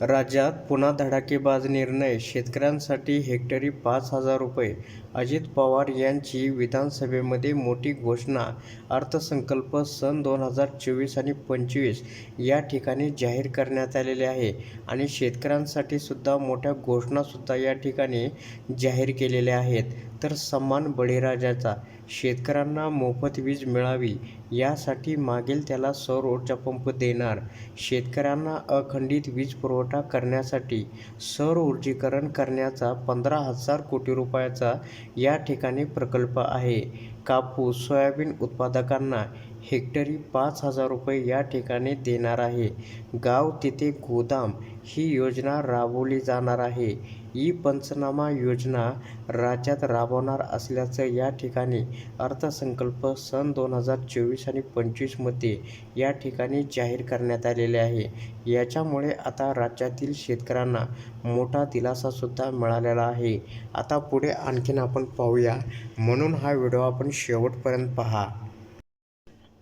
राज्यात पुन्हा धडाकेबाज निर्णय. शेतकऱ्यांसाठी हेक्टरी पाच हजार रुपये. अजित पवार यांची विधानसभेमध्ये मोठी घोषणा. अर्थसंकल्प सन दोन हजार चोवीस आणि पंचवीस या ठिकाणी जाहीर करण्यात आलेले आहे आणि शेतकऱ्यांसाठी सुद्धा मोठ्या घोषणासुद्धा या ठिकाणी जाहीर केलेल्या आहेत. तर सन्मान बळीराजाचा. शेतकऱ्यांना मोफत वीज मिळावी यासाठी मागेल त्याला सौर ऊर्जा पंप देणार. शेतकऱ्यांना अखंडित वीज पुरवठा करण्यासाठी सौर ऊर्जीकरण करण्याचा पंधरा हजार कोटी रुपयाचा या ठिकाणी प्रकल्प आहे. कापूस सोयाबीन उत्पादकांना हेक्टरी पाच हजार रुपये या ठिकाणी देणार आहे. गाव तिथे गोदाम ही योजना राबवली जाणार आहे. ई पंचनामा योजना राज्यात राबवणार असल्याचं या ठिकाणी अर्थसंकल्प सन दोन हजार चोवीस आणि पंचवीसमध्ये या ठिकाणी जाहीर करण्यात आलेले आहे. याच्यामुळे आता राज्यातील शेतकऱ्यांना मोठा दिलासासुद्धा मिळालेला आहे. आता पुढे आणखीन आपण पाहूया. म्हणून हा व्हिडिओ आपण शेवटपर्यंत पहा.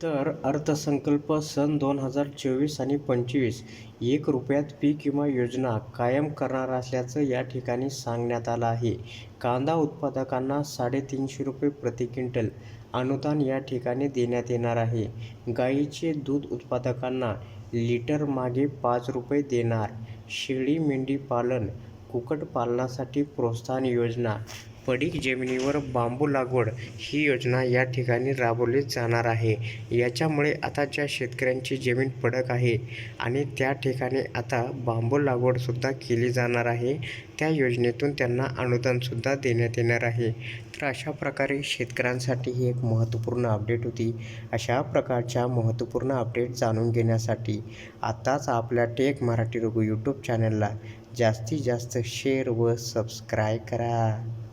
तर अर्थसंकल्प सन दोन हजार चोवीस आणि पंचवीस एक रुपयात पीक विमा योजना कायम करणार असल्याचं या ठिकाणी सांगण्यात आलं आहे. कांदा उत्पादकांना साडेतीनशे रुपये प्रति क्विंटल अनुदान या ठिकाणी देण्यात येणार आहे. गाईचे दूध उत्पादकांना लिटर मागे पाच रुपये देणार. शेळी मेंढी पालन कुक्कुटपालनासाठी प्रोत्साहन योजना पडीक जमिनीवर बांबू लागवड ही योजना या ठिकाणी राबवली जाणार आहे. याच्यामुळे आता ज्या शेतकऱ्यांची जमीन पडक आहे आणि त्या ठिकाणी आता बांबू लागवडसुद्धा केली जाणार आहे त्या योजनेतून त्यांना अनुदानसुद्धा देण्यात येणार आहे. तर अशा प्रकारे शेतकऱ्यांसाठी ही एक महत्त्वपूर्ण अपडेट होती. अशा प्रकारच्या महत्त्वपूर्ण अपडेट जाणून घेण्यासाठी आत्ताच आपल्या टेक मराठी रघु यूट्यूब चॅनलला जास्तीत जास्त शेअर व सबस्क्राईब करा.